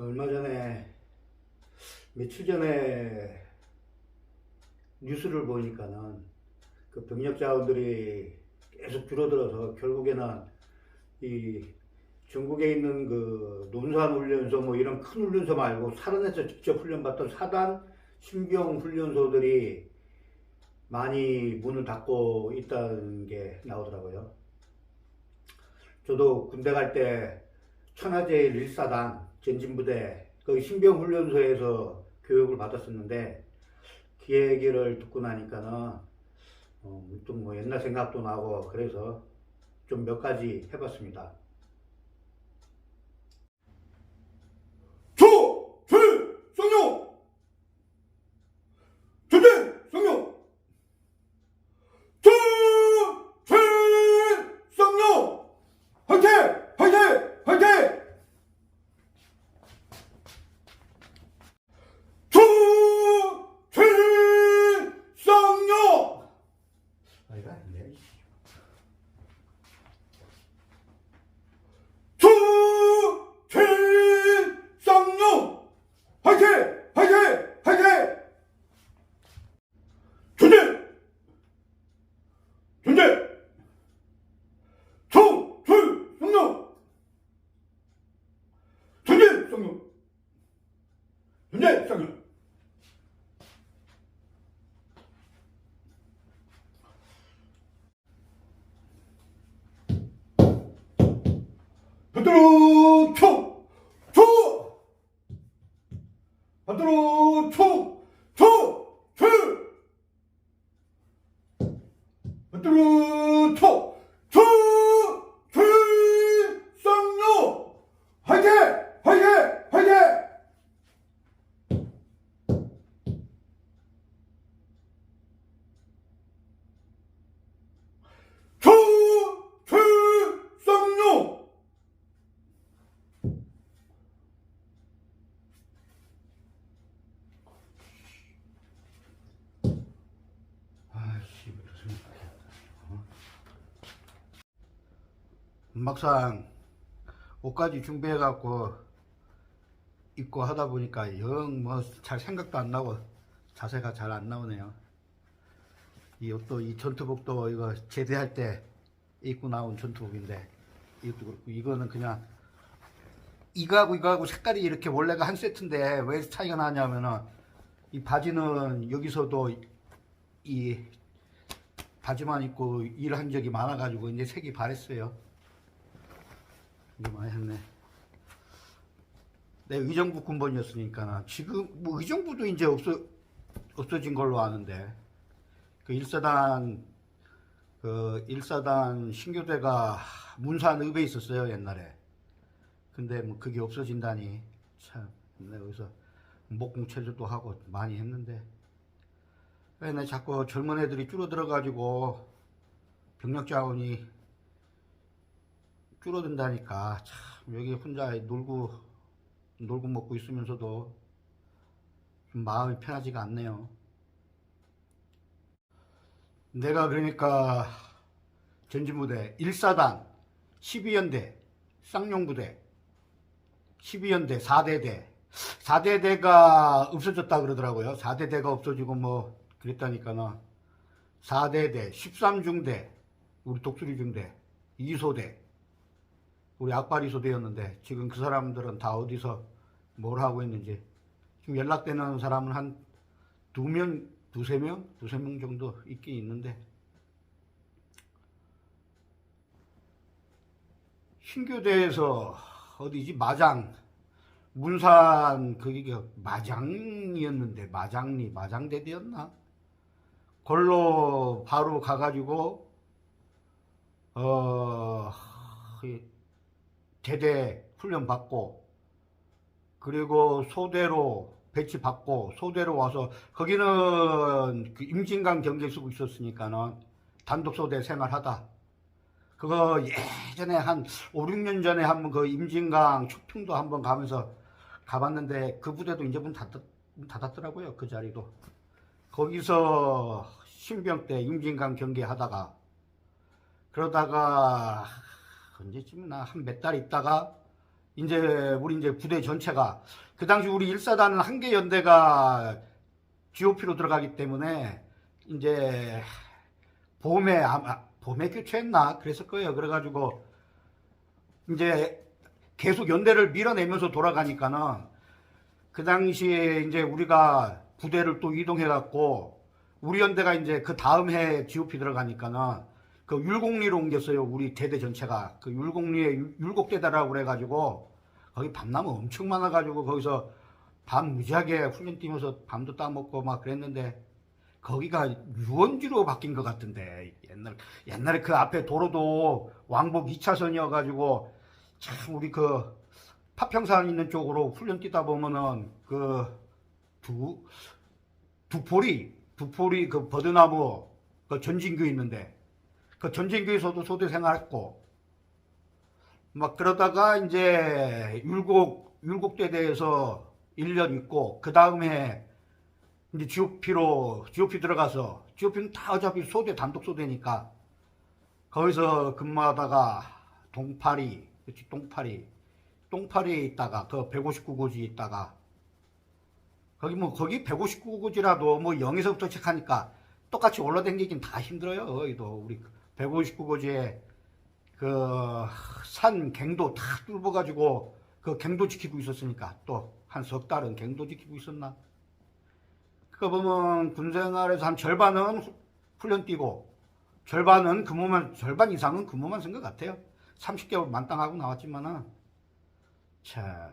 얼마 전에 며칠 전에 뉴스를 보니까는 그 병력 자원들이 계속 줄어들어서 결국에는 이 전국에 있는 그 논산 훈련소 뭐 이런 큰 훈련소 말고 사단에서 직접 훈련받던 사단 신병 훈련소들이 많이 문을 닫고 있다는 게 나오더라고요. 저도 군대 갈 때 천하제일 1사단 전진부대 거기 신병훈련소에서 교육을 받았었는데 그 얘기를 듣고 나니까는 어, 문득 뭐 옛날 생각도 나고 그래서 좀 몇 가지 해봤습니다. 조, 줄, 성룡! 전대, 성룡! 조, 줄, 성룡! 화이팅! 화이팅! 화이팅! 조, 줄, 성룡! 아이가 아닌데. 조, 줄, 성룡! 화이팅! 화이팅! 화이팅! 존재! 존재! 총, 줄, 성룡! 존재, 성룡! 존재, 성룡! 받들어 총! 총! 받들어 총! 총! 줄! 받들어 총! 총! 줄! 쌍용! 화이팅! 화이팅! 화이팅! 총! 줄! 쌍용! 아씨, 무슨 어? 막상 옷까지 준비해 갖고 입고 하다 보니까 영 뭐 잘 생각도 안 나고 자세가 잘 안 나오네요. 이 옷도 이 전투복도 이거 제대할 때 입고 나온 전투복인데 이것도 그렇고 이거는 그냥 이거하고 이거하고 색깔이 이렇게 원래가 한 세트인데 왜 차이가 나냐면은 이 바지는 여기서도 이 바지만 입고 일한 적이 많아가지고 이제 색이 바랬어요. 이거 많이 했네. 내 의정부 군번이었으니까 지금 뭐 의정부도 이제 없어 없어진 걸로 아는데 그 일사단 그 일사단 신교대가 문산 읍에 있었어요 옛날에. 근데 뭐 그게 없어진다니 참 내가 여기서 목공 체조도 하고 많이 했는데 왜내 자꾸 젊은 애들이 줄어들어 가지고 병력 자원이 줄어든다니까 참 여기 혼자 놀고 놀고 먹고 있으면서도 좀 마음이 편하지가 않네요. 내가 그러니까 전진부대 1사단 12연대 쌍용부대 12연대 4대대 4대대가 없어졌다 그러더라고요. 4대대가 없어지고 뭐 그랬다니까는 4대대 13중대 우리 독수리 중대 2소대 우리 악바리 소대였는데 지금 그 사람들은 다 어디서 뭘 하고 있는지 지금 연락되는 사람은 한 두 명, 두세 명, 두세 명 정도 있긴 있는데 신교대에서 어디지 마장 문산 거기가 마장이었는데 마장리 마장대대였나? 걸로 바로 가가지고 어이 대대 훈련 받고 그리고 소대로 배치 받고 소대로 와서 거기는 그 임진강 경계 쓰고 있었으니까는 단독 소대 생활하다 그거 예전에 한 5, 6년 전에 한번 그 임진강 초평도 한번 가면서 가봤는데 그 부대도 이제 문 닫았, 문 닫았더라고요. 그 자리도. 거기서 신병 때 임진강 경계 하다가 그러다가 언제쯤이나 한 몇 달 있다가 이제 우리 이제 부대 전체가 그 당시 우리 일사단은 한 개 연대가 GOP로 들어가기 때문에 이제 봄에 아마 봄에 교체했나 그랬을 거예요. 그래가지고 이제 계속 연대를 밀어내면서 돌아가니까는 그 당시에 이제 우리가 부대를 또 이동해갖고 우리 연대가 이제 그 다음 해 GOP 들어가니까는 그 율곡리로 옮겼어요. 우리 대대 전체가 그 율곡리에 율- 율곡대다라고 그래가지고 거기 밤나무 엄청 많아가지고 거기서 밤 무지하게 훈련 뛰면서 밤도 따먹고 막 그랬는데 거기가 유원지로 바뀐 것 같은데 옛날 옛날에 그 앞에 도로도 왕복 2차선이어가지고 참 우리 그 파평산 있는 쪽으로 훈련 뛰다 보면은 그 두 두포리 두포리 그 버드나무 그 전진교 있는데 그 전진교에서도 소대 생활했고 막 그러다가 이제 율곡 율곡대대에서 1년 있고 그 다음에 이제 GOP로 GOP 들어가서 GOP는 다 어차피 소대 단독 소대니까 거기서 근무하다가 동파리 그치 동파리 똥파리에 있다가 그 159고지 있다가 거기 뭐 거기 159고지라도 뭐 0에서부터 시작하니까 똑같이 올라다니긴 다 힘들어요. 거기도 우리 159고지에 그 산 갱도 다 뚫어가지고 그 갱도 지키고 있었으니까 또 한 석 달은 갱도 지키고 있었나? 그거 보면 군생활에서 한 절반은 후- 훈련 뛰고 절반은 근무만 절반 이상은 근무만 쓴 것 같아요. 30개월 만땅하고 나왔지만은 자